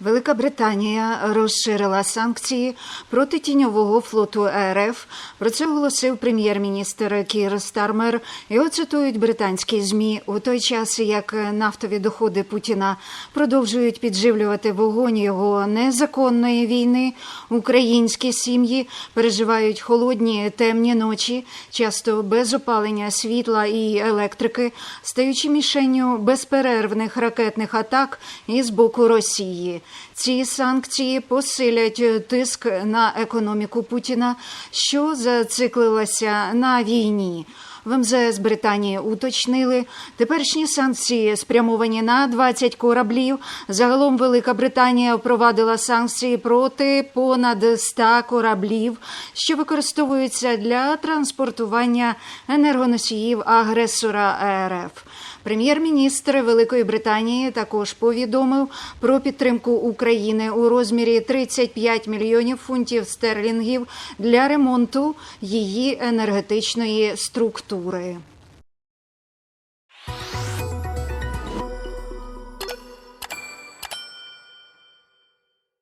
Велика Британія розширила санкції проти тіньового флоту РФ. Про це оголосив прем'єр-міністр Кір Стармер. Його цитують британські змі у той час, як нафтові доходи Путіна продовжують підживлювати вогонь його незаконної війни. Українські сім'ї переживають холодні темні ночі, часто без опалення світла і електрики, стаючи мішенню безперервних ракетних атак із боку Росії. Ці санкції посилять тиск на економіку Путіна, що зациклилася на війні. В МЗС Британії уточнили, теперішні санкції спрямовані на 20 кораблів. Загалом Велика Британія впровадила санкції проти понад 100 кораблів, що використовуються для транспортування енергоносіїв агресора РФ. Прем'єр-міністр Великої Британії також повідомив про підтримку України у розмірі 35 мільйонів фунтів стерлінгів для ремонту її енергетичної структури культури.